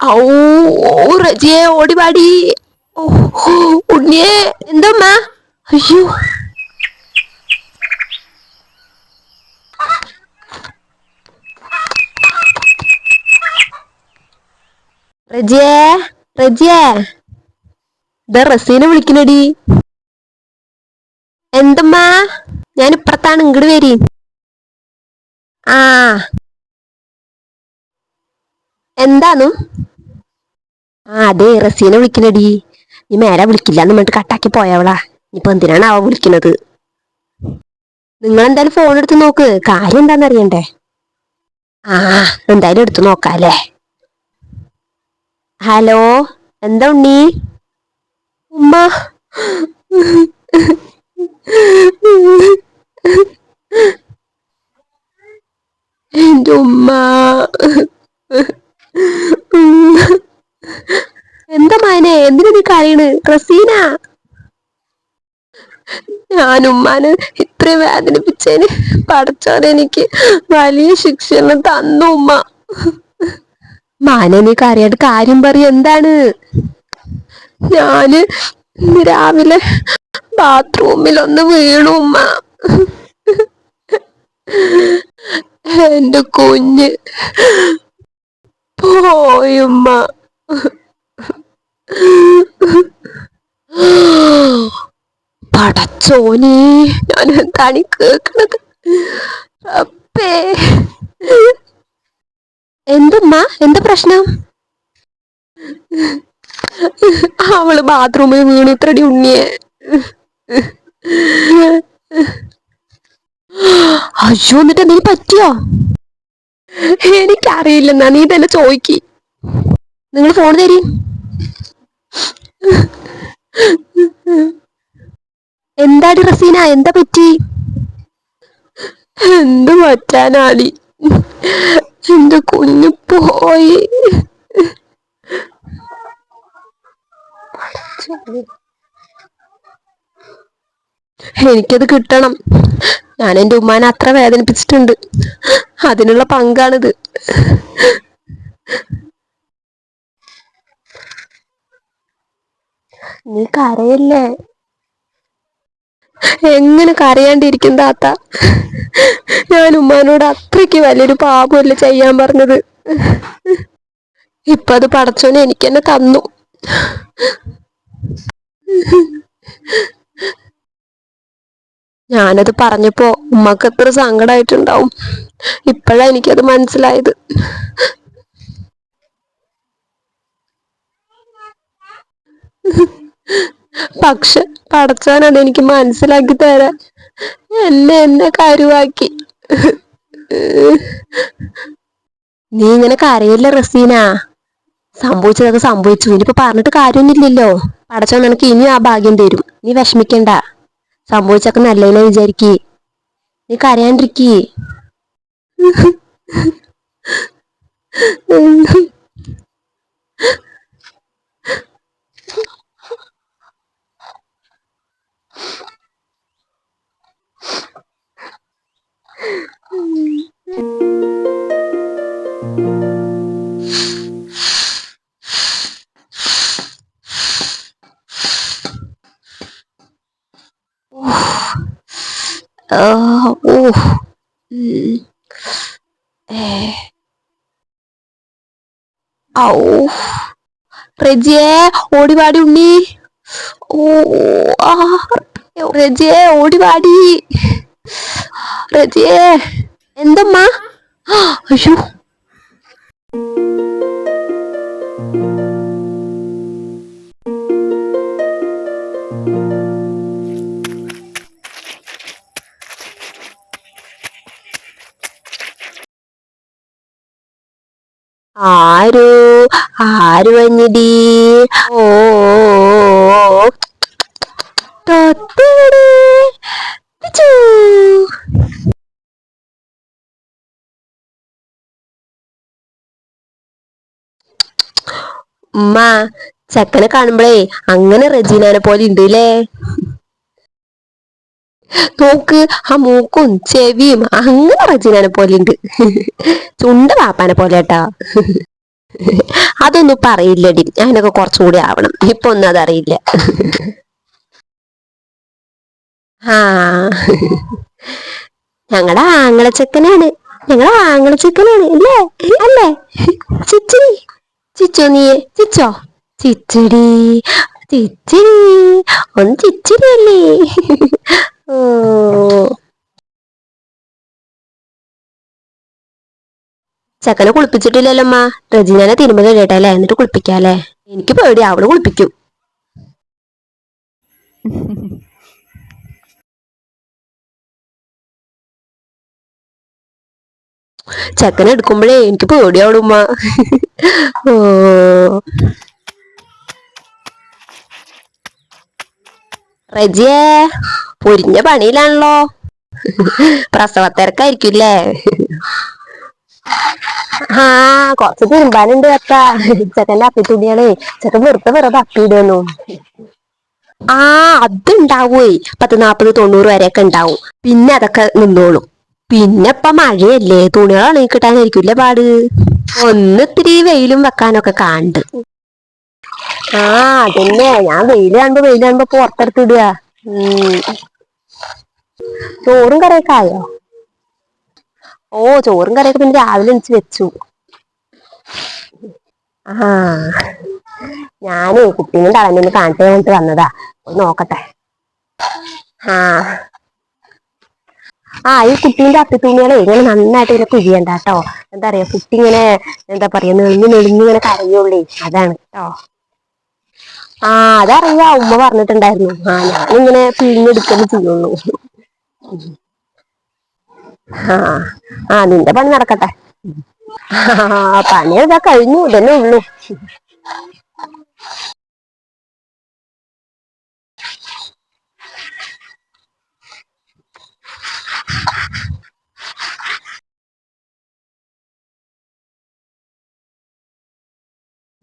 ഔ റജിയെ ഓടിപാടി ഉണ്ണിയെ എന്തമ്മ? അയ്യോ. റജിയെ റജിയെ. ഇതാ റസീനെ വിളിക്കണടി. എന്തമ്മാ? ഞാൻ ഇപ്പുറത്താണ് ഇങ്ങോട്ട് വരി. ആ. എന്താന്നു? ആ അതെ റസീനെ വിളിക്കണടി. നീ മേലെ വിളിക്കില്ല എന്ന് പറഞ്ഞിട്ട് കട്ടാക്കി പോയവളാ. ഇപ്പൊ എന്തിനാണ് അവ വിളിക്കുന്നത് നിങ്ങൾ എന്തായാലും ഫോൺ എടുത്ത് നോക്ക്. കാര്യം എന്താന്ന് അറിയണ്ടേ? ആ എന്തായാലും എടുത്തു നോക്കാല്ലേ? ഹലോ എന്താ ഉണ്ണി? ഉമ്മ. എന്റെ ഉമ്മ എന്താ മാനെ എന്തിനാ നീ കരയണ് റസീന. ഞാൻ ഉമ്മാന് ഇത്രയും വേദനിപ്പിച്ചതിന് പഠിച്ചോൻ എനിക്ക് വലിയ ശിക്ഷണം തന്നു ഉമ്മ. മാനെ നീ കരയാണ്ട് കാര്യം പറയ. എന്താണ്? ഞാൻ രാവിലെ ബാത്റൂമിൽ ഒന്ന് വീണു ഉമ്മ. എന്റെ കുഞ്ഞ് പോയുമ്മ പടച്ചോനെ ഞാൻ എന്താണ് കേക്കണത്? അപ്പേ എന്തുമ്മ? എന്താ പ്രശ്നം? അവൾ ബാത്റൂമിൽ വീണു ഇത്രടി ഉണ്ണിയെ. അയ്യോ എന്നിട്ട് എന്തെങ്കിലും പറ്റിയോ? എനിക്കറിയില്ലെന്നാ നീ തന്നെ ചോദിക്കി. നിങ്ങൾ ഫോൺ തരി. എന്താടി റസീന? എന്താ പറ്റി? എന്ത് പറ്റാനാടി? എന്റെ കുഞ്ഞു പോയി. എനിക്കത് കിട്ടണം. ഞാൻ എന്റെ ഉമ്മാനെ അത്ര വേദനിപ്പിച്ചിട്ടുണ്ട്. അതിനുള്ള പങ്കാണിത്. നീ കരയല്ലേ? എങ്ങനെ കരയാണ്ടിരിക്കും താത്ത? ഞാൻ ഉമ്മാനോട് അത്രയ്ക്ക് വലിയൊരു പാപമല്ല ചെയ്യാൻ പറഞ്ഞത്. ഇപ്പൊ അത് പടച്ചോനെ എനിക്ക് തന്നെ. തന്നു ഞാനത് പറഞ്ഞപ്പോ ഉമ്മക്ക് എത്ര സങ്കടമായിട്ടുണ്ടാവും ഇപ്പോഴാ എനിക്കത് മനസ്സിലായത്. പക്ഷെ പടച്ചവൻ അതെനിക്ക് മനസ്സിലാക്കി തരാൻ എന്നെ എന്നെ കരുവാക്കി. നീ ഇങ്ങനെ കരയില്ല റസീന? സംഭവിച്ചതൊക്കെ സംഭവിച്ചു. ഇനിയിപ്പോ പറഞ്ഞിട്ട് കാര്യമൊന്നുമില്ലല്ലോ. പടച്ചവൻ നിനക്ക് ഇനിയും ആ ഭാഗ്യം തരും. നീ വിഷമിക്കണ്ട. സംഭവിച്ചൊക്കെ നല്ലതിനെ വിചാരിക്കേ. നീ കരയാണ്ടിരിക്കേ. ഉം. ഓടിപാടി ഔ റെജിയെ ഓടിവാടി ഉണ്ണി. ഓ ആ. റെജിയെ ഓടിവാടി റെജിയെ എന്തമ്മ? അയ്യോ. ആരു? ആരു വന്നിടി? ഓ. ഉമ്മ ചക്കനെ കാണുമ്പോഴേ അങ്ങനെ റജീനാനെ പോലെ ഉണ്ട് നോക്ക് ആ മൂക്കും ചെവിയും അങ്ങനെ റജീനാനെ പോലെ ഉണ്ട് ചുണ്ട പാപ്പാനെ പോലെ കേട്ടാ. അതൊന്നും പറയില്ലടി. അതിനൊക്കെ കുറച്ചുകൂടി ആവണം. ഇപ്പൊ ഒന്നും അതറിയില്ല. ആ. ഞങ്ങളുടെ ആങ്ങളച്ചക്കനാണ്. ഞങ്ങളെ ആങ്ങളച്ചക്കനാണ്. അല്ലേ അല്ലേ? ചിച്ചി ചിച്ചോ നീയെ ചിച്ചോ? ചിച്ചടി. ചിച്ചിരി ഒന്ന് ചിച്ചിരിയല്ലേ ചെക്കനെ കുളിപ്പിച്ചിട്ടില്ലല്ലോമ്മ. റജീനെ തിരുമ്പ കഴിയട്ടെ എന്നിട്ട് കുളിപ്പിക്കാല്ലേ? എനിക്ക് പേടി അവൾ കുളിപ്പിക്കും. ചക്കനെ എടുക്കുമ്പോഴേ എനിക്ക് പേടിയാവുമ്മ ഓ. റജിയേ. പൊരിഞ്ഞ പണിയിലാണല്ലോ. പ്രസവത്തിരക്കായിരിക്കില്ലേ? ആ കൊറച്ച് തിരുമ്പാനുണ്ട് അത്ത ചെക്കന്റെ അപ്പിത്തുണിയാണേ ചെക്കൻ വെറുതെ വെറുതെ അപ്പിയിടുന്നു ആ അതുണ്ടാവേ. പത്ത് നാപ്പത് തൊണ്ണൂറ് വരെയൊക്കെ ഉണ്ടാവും. പിന്നെ അതൊക്കെ നിന്നോളും. പിന്നെ ഇപ്പൊ മഴയല്ലേ. തുണികൾ ഉണങ്ങി കിട്ടാനായിരിക്കില്ലേ പാട്. ഒന്ന് ഇത്തിരി വെയിലും വെക്കാനൊക്കെ കാണ്ട്. ആ അതന്നെ. ഞാൻ വെയിലാണ്ട് കാണുമ്പോ പുറത്തെടുത്തിടുക ഉം. ചോറും കറിയൊക്കെ ആയോ? ഓ ചോറും കറിയൊക്കെ പിന്നെ രാവിലെ എണിച്ച് വെച്ചു. ആ ഞാനേ കുട്ടീനും കളഞ്ഞൊന്ന് കാണിച്ചു കഴിഞ്ഞിട്ട് വന്നതാ. നോക്കട്ടെ. ആ. ആ ഈ കുട്ടീന്റെ അപ്പി തുണികളെ ഇങ്ങനെ നന്നായിട്ട് ഇങ്ങനെ കുഴിയണ്ട കേട്ടോ എന്താ പറയാ കുട്ടി ഇങ്ങനെ എന്താ പറയാ നെളിഞ്ഞ് നെളിഞ്ഞ് ഇങ്ങനെ കരയുള്ളേ അതാണ് കേട്ടോ ആ അതറിയാ ഉമ്മ പറഞ്ഞിട്ടുണ്ടായിരുന്നു. ആ ഞാനിങ്ങനെ പിഴിഞ്ഞെടുക്കുന്നു ചെയ്യുള്ളൂ. ആ ആ നിന്റെ പണി നടക്കട്ടെ. ആ പണി ഇതാ കഴിഞ്ഞു ഇതന്നെ ഉള്ളു.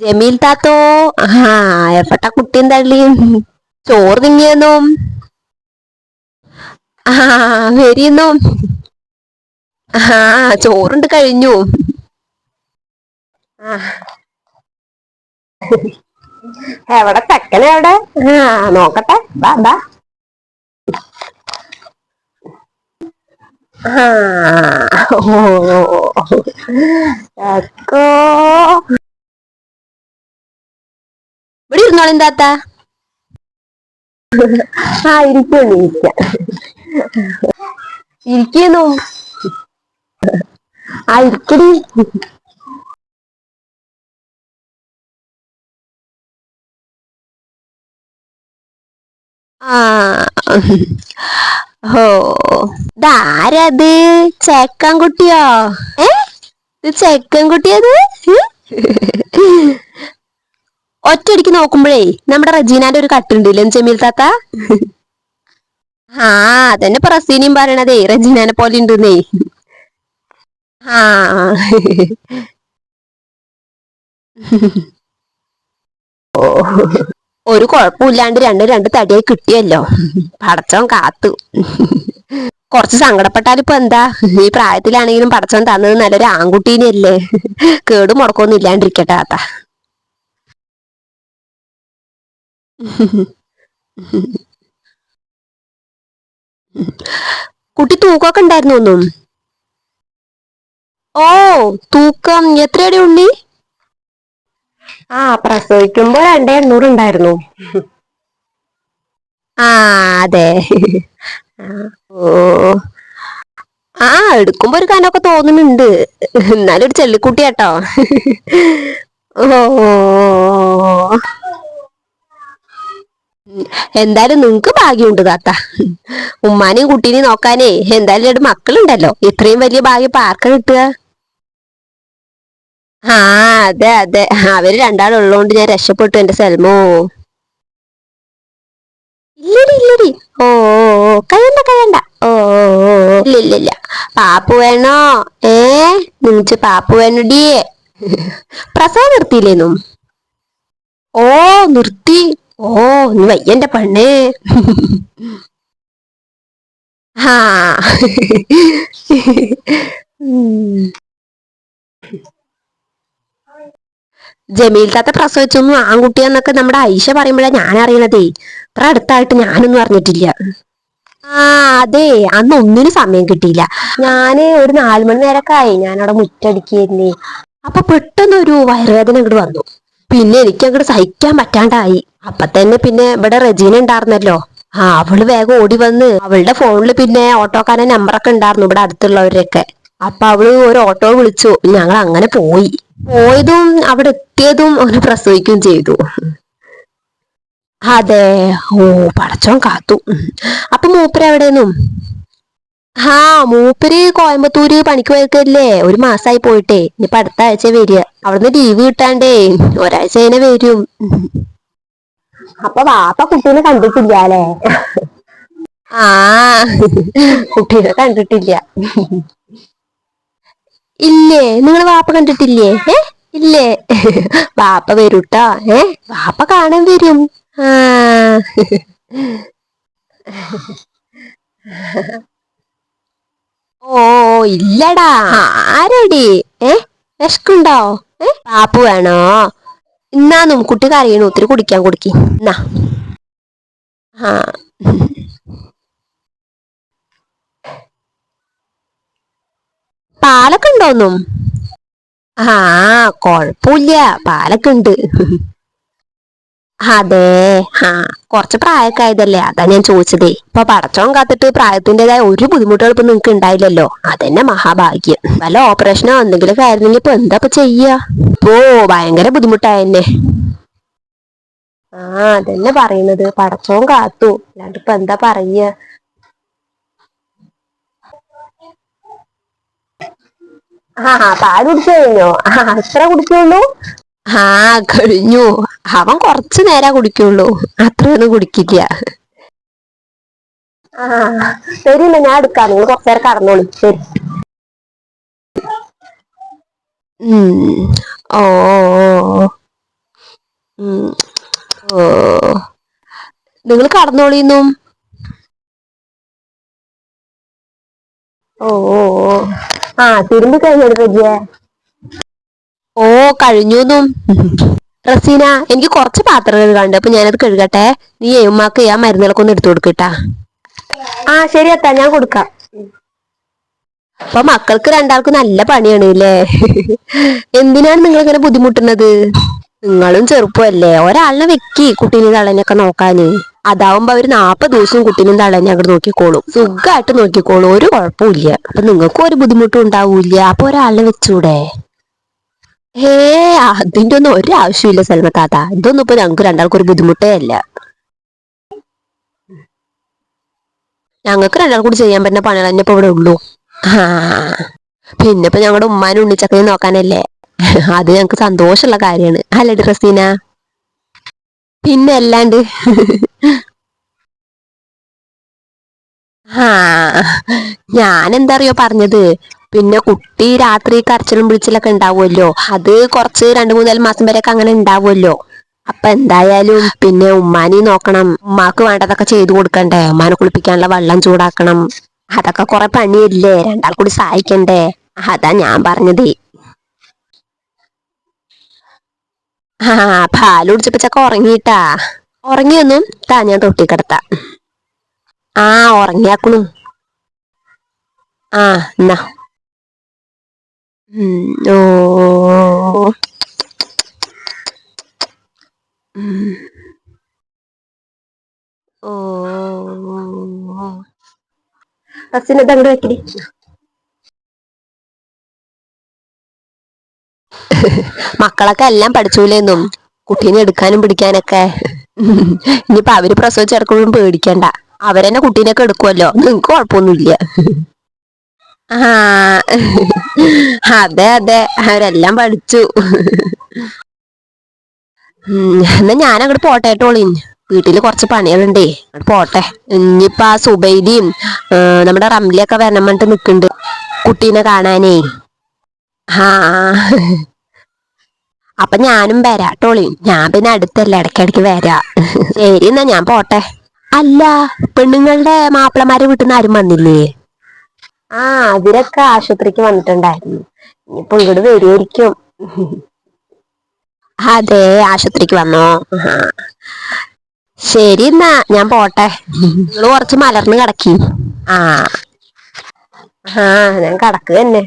ജമീൽ താത്തോ? ആ എപ്പട്ട കുട്ടിയും തള്ളിയും? ചോറ് തിങ്ങിയെന്നും ആ വരീന്നും ആ ചോറുണ്ട് കഴിഞ്ഞു. എവിടെ ചെക്കൻ എവിടെ ആ നോക്കട്ടെ. ബാ ബാ അക്കോ ഇവിടെ ഇരുന്നോളിൻ താത്ത? ആ ഇരിക്കണ്ട് ഇരിക്ക ഇരിക്കുന്നു. ആ ഇരിക്കടി. ഹോ. ഇതാരത്? ചേക്കൻ കുട്ടിയോ ഏ? ഇത് ചെക്കൻ കുട്ടിയത് ഒറ്റയടിക്ക് നോക്കുമ്പോഴേ നമ്മുടെ റജീനാന്റെ ഒരു കട്ടുണ്ടല്ലേ ജമീൽ താത്ത? ആ അതന്നെ പ്രസീനയും പറയണതേ. റജീനാനെ പോലെ ഉണ്ടെന്നേ. ആ ഓ. ഒരു കുഴപ്പമില്ലാണ്ട് രണ്ടും രണ്ട് തടിയായി കിട്ടിയല്ലോ. പടച്ചോൻ കാത്തു. കുറച്ച് സങ്കടപ്പെട്ടാൽ ഇപ്പൊ എന്താ? ഈ പ്രായത്തിലാണെങ്കിലും പടച്ചോൻ തന്നത് നല്ലൊരു ആൺകുട്ടീനെയല്ലേ? കേടും മുടക്കൊന്നും ഇല്ലാണ്ടിരിക്കട്ടെ ആത്ത കുട്ടി തൂക്കമൊക്കെ ഉണ്ടായിരുന്നു ഒന്നും. ഓ തൂക്കം. എത്രയടി ഉണ്ണി? ആ പ്രസവിക്കുമ്പോ രണ്ടേ എണ്ണൂറ് ഉണ്ടായിരുന്നു. ആ അതെ. ഓ. ആ എടുക്കുമ്പോ ഒരു കാനൊക്കെ തോന്നുന്നുണ്ട്. എന്നാലും ഒരു ചെല്ലിക്കുട്ടിയാട്ടോ ഓ. എന്തായാലും നിങ്ങക്ക് ഭാഗ്യമുണ്ട് താത്ത. ഉമ്മാനെയും കുട്ടീനെയും നോക്കാനേ എന്തായാലും രണ്ട് മക്കളുണ്ടല്ലോ. ഇത്രയും വലിയ ഭാഗ്യം ഇപ്പൊ ആർക്കാ കിട്ടുക? ആ അതെ അതെ. അവർ രണ്ടാളുള്ളോണ്ട് ഞാൻ രക്ഷപ്പെട്ടു എന്റെ സൽമോ. ഇല്ലടി ഇല്ലടി. ഓ കഴിയണ്ട കയണ്ട ഓ. ഇല്ല ഇല്ല പാപ്പു വേണോ? ഏ നിച്ച് പാപ്പു വേണോടിയേ പ്രസവം നിർത്തിയില്ലേന്നും? ഓ നിർത്തി. ഓ നീ വയ്യന്റെ പെണ്ണ്. ഉം ജമീൽ താത്ത പ്രസവിച്ചൊന്നും ആൺകുട്ടിയാന്നൊക്കെ നമ്മുടെ ഐഷ പറയുമ്പോഴാ ഞാൻ അറിയണതേ ഇത്ര അടുത്തായിട്ട് ഞാനൊന്നും അറിഞ്ഞിട്ടില്ല. ആ അതെ. അന്ന് ഒന്നിനും സമയം കിട്ടിയില്ല. ഞാൻ ഒരു നാലുമണി നേരൊക്കെ ആയി. ഞാനവിടെ മുറ്റടിക്കായിരുന്നേ അപ്പൊ പെട്ടെന്ന് ഒരു വയറുവേദന ഇങ്ങോട്ട് വന്നു. പിന്നെ എനിക്ക് അങ്ങോട്ട് സഹിക്കാൻ പറ്റാണ്ടായി. അപ്പൊ തന്നെ പിന്നെ ഇവിടെ റെജീന ഉണ്ടായിരുന്നല്ലോ. ആ അവൾ വേഗം ഓടി വന്ന് അവളുടെ ഫോണിൽ പിന്നെ ഓട്ടോക്കാരൻ നമ്പറൊക്കെ ഉണ്ടായിരുന്നു ഇവിടെ അടുത്തുള്ളവരൊക്കെ. അപ്പൊ അവൾ ഒരു ഓട്ടോ വിളിച്ചു. ഞങ്ങൾ അങ്ങനെ പോയി. പോയതും അവിടെ എത്തിയതും അവന് പ്രസവിക്കുകയും ചെയ്തു. അതെ. ഓ പടച്ചോൻ കാത്തു. അപ്പൊ മൂപ്പര് എവിടെയെന്നും? ഹാ മൂപ്പര് കോയമ്പത്തൂര് പണിക്ക് പോയക്കല്ലേ ഒരു മാസായി പോയിട്ടേ. ഇനിയിപ്പൊ അടുത്ത ആഴ്ച വരിക. അവിടുന്ന് ലീവ് കിട്ടാണ്ടേ. ഒരാഴ്ച തന്നെ വരും. അപ്പൊ വാപ്പ കുട്ടീനെ കണ്ടിട്ടില്ല അല്ലേ? ആ കുട്ടീനെ കണ്ടിട്ടില്ല. ഇല്ലേ? നിങ്ങൾ വാപ്പ കണ്ടിട്ടില്ലേ? ഏ? ഇല്ലേ? വാപ്പ വരൂട്ടോ. ഏ? വാപ്പ കാണാൻ വരും. ആ. ഓ ഇല്ലടാ. ആരടി? ഏ? വിശക്കുണ്ടോ? ഏ? പാപ്പു വേണോ? ഇന്നാന്നും കുട്ടി കറിയണു ഒത്തിരി കുടിക്കാൻ കുടിക്കി. എന്നാ ആ. പാലൊക്കെ ഉണ്ടോന്നും ആ കൊഴപ്പില്ല. പാലൊക്കെ ഉണ്ട്. അതെ ആ കുറച്ച് പ്രായമൊക്കെ ആയതല്ലേ? അതാ ഞാൻ ചോദിച്ചതേ. ഇപ്പൊ പടച്ചോൻ കാത്തിട്ട് പ്രായത്തിന്റേതായ ഒരു ബുദ്ധിമുട്ടുകൾ ഇപ്പൊ നിങ്ങക്ക് ഉണ്ടായില്ലല്ലോ അതന്നെ മഹാഭാഗ്യം. വല്ല ഓപ്പറേഷനോ എന്തെങ്കിലുമൊക്കെ ആയിരുന്നെങ്കിൽ ഇപ്പൊ എന്താ ഇപ്പൊ ചെയ്യാ? ഓ ഭയങ്കര ബുദ്ധിമുട്ടായെന്നെ. ആ അതന്നെ പറയുന്നത്. പടച്ചോൻ കാത്തു. അല്ലാണ്ട് ഇപ്പൊ എന്താ പറയ? ആ പാൽ കുടിച്ചു കഴിഞ്ഞോ? ആ അത്ര കുടിക്കുള്ളൂ ആ കഴിഞ്ഞു. അവൻ കൊറച്ചു നേരാ കുടിക്കുള്ളൂ. അത്രയൊന്നും കുടിക്കില്ല. ആ ശരിന്നാ ഞാൻ എടുക്കാം. നിങ്ങൾ കുറച്ചു നേരം കടന്നോളൂ. ശരി. ഓ ഓ. നിങ്ങൾ കടന്നോളിന്നും? ഓ ഓ ആ തിരുമ്പി കഴിഞ്ഞോ റെജിയെ ഓ കഴിഞ്ഞൂന്നും. റസീന എനിക്ക് കുറച്ച് പാത്രം കഴുകാണ്ട് അപ്പൊ ഞാനത് കഴുകട്ടെ. നീ ഉമ്മാക്ക് ആ മരുന്നുകളൊക്കെ ഒന്ന് എടുത്തു കൊടുക്ക്ട്ടാ ആ ശരി അത്താ ഞാൻ കൊടുക്കാം. അപ്പൊ മക്കൾക്ക് രണ്ടാൾക്കും നല്ല പണിയാണ് അല്ലേ എന്തിനാണ് നിങ്ങൾ ഇങ്ങനെ ബുദ്ധിമുട്ടുന്നത്? നിങ്ങളും ചെറുപ്പമല്ലേ ഒരാളിനെ വെക്കി കുട്ടീനെ തളനൊക്കെ നോക്കാന്. അതാവുമ്പോ അവർ നാപ്പത് ദിവസവും കുട്ടീനും തളനെ അങ്ങോട്ട് നോക്കിക്കോളും. സുഖമായിട്ട് നോക്കിക്കോളും. ഒരു കുഴപ്പമില്ല അപ്പൊ നിങ്ങൾക്കും ഒരു ബുദ്ധിമുട്ടും ഉണ്ടാവൂല്ല. അപ്പൊ ഒരാളിനെ വെച്ചൂടെ? ഏ അതിന്റെ ഒന്നും ഒരു ആവശ്യമില്ല താത്ത. ഇതൊന്നും ഇപ്പൊ ഞങ്ങക്ക് രണ്ടാൾക്കും ഒരു ബുദ്ധിമുട്ടേ അല്ല. ഞങ്ങൾക്ക് രണ്ടാൾ കൂടി ചെയ്യാൻ പറ്റുന്ന പണികൾ തന്നെ ഇപ്പൊ ഇവിടെ ഉള്ളൂ. ആ പിന്നെ ഇപ്പൊ ഞങ്ങളുടെ ഉമ്മാനും ഉണ്ണിച്ചക്കനെയും നോക്കാനല്ലേ. അത് ഞങ്ങക്ക് സന്തോഷമുള്ള കാര്യാണ് അല്ലേ ഡ്രസീന പിന്നെ അല്ലാണ്ട്. ആ ഞാൻ എന്താറിയോ പറഞ്ഞത്? പിന്നെ കുട്ടി രാത്രി കരച്ചിലും പിടിച്ചിലൊക്കെ ഉണ്ടാവുമല്ലോ. അത് കുറച്ച് രണ്ട് മൂന്നാൽ മാസം വരെയൊക്കെ അങ്ങനെ ഉണ്ടാവുമല്ലോ. അപ്പൊ എന്തായാലും പിന്നെ ഉമ്മാനെ നോക്കണം. ഉമ്മാക്ക് വേണ്ടതൊക്കെ ചെയ്തു കൊടുക്കണ്ടേ. ഉമ്മാനെ കുളിപ്പിക്കാനുള്ള വെള്ളം ചൂടാക്കണം. അതൊക്കെ കൊറെ പണിയല്ലേ. രണ്ടാൾ കൂടി സഹായിക്കണ്ടേ. അതാ ഞാൻ പറഞ്ഞത്. ആ പാൽ കുടിച്ചപ്പോ ഉറങ്ങിയിട്ടാ. ഉറങ്ങിയൊന്നും താ ഞാൻ തൊട്ടി കിടത്ത. ആ ഉറങ്ങിയാക്കണു. ആ എന്നാ. ഓ ഉം ഓ റസീന ഇത് അങ്ങട് വെക്കടി മക്കളൊക്കെ എല്ലാം പഠിച്ചൂലേന്നും. കുട്ടീനെ എടുക്കാനും പിടിക്കാനൊക്കെ. ഇനിയിപ്പൊ അവർ പ്രസവിച്ചെടുക്കുമ്പോഴും പേടിക്കണ്ട. അവരെന്നെ കുട്ടീനൊക്കെ എടുക്കുവല്ലോ. നിങ്ങക്ക് കൊഴപ്പൊന്നുമില്ല ആ. അതെ അതെ. അവരെല്ലാം പഠിച്ചു. എന്നാ ഞാൻ അങ്ങോട്ട് പോട്ടേട്ടോളി വീട്ടിൽ കുറച്ച് പണികളുണ്ടേ. പോട്ടെ. ഇനിയിപ്പോ ആ സുബൈദിയും നമ്മുടെ റംലിയൊക്കെ വരണം പറഞ്ഞിട്ട് നിക്കണ്ട്. കുട്ടീനെ കാണാനേ. ആ അപ്പൊ ഞാനും വരാട്ടോളി ഞാൻ പിന്നെ അടുത്തല്ല ഇടയ്ക്കിടയ്ക്ക് വരാ. ശരി എന്നാ ഞാൻ പോട്ടെ. അല്ല പെണ്ണുങ്ങളുടെ മാപ്പിളമാരെ വീട്ടിൽ നിന്ന് ആരും വന്നില്ലേ? ആ അതിരൊക്കെ ആശുപത്രിക്ക് വന്നിട്ടുണ്ടായിരുന്നു. ഇനിയിപ്പോ ഇങ്ങട് വരുമായിരിക്കും അതെ ആശുപത്രിക്ക് വന്നോ? ശരി എന്നാ ഞാൻ പോട്ടെ. നിങ്ങൾ കുറച്ച് മലർന്ന് കിടക്കി. ആ. ആ ഞാൻ കിടക്കുക തന്നെ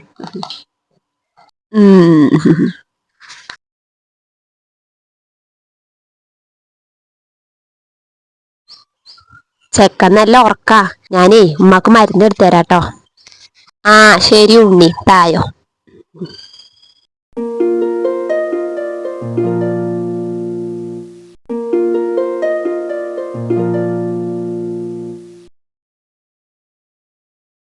ഉം. ചെക്കൻ നല്ല ഉറക്കാ. ഞാനേ ഉമ്മാക്ക് മരുന്ന് എടുത്തു തരാട്ടോ. ആ ശരി ഉണ്ണി. തായോ.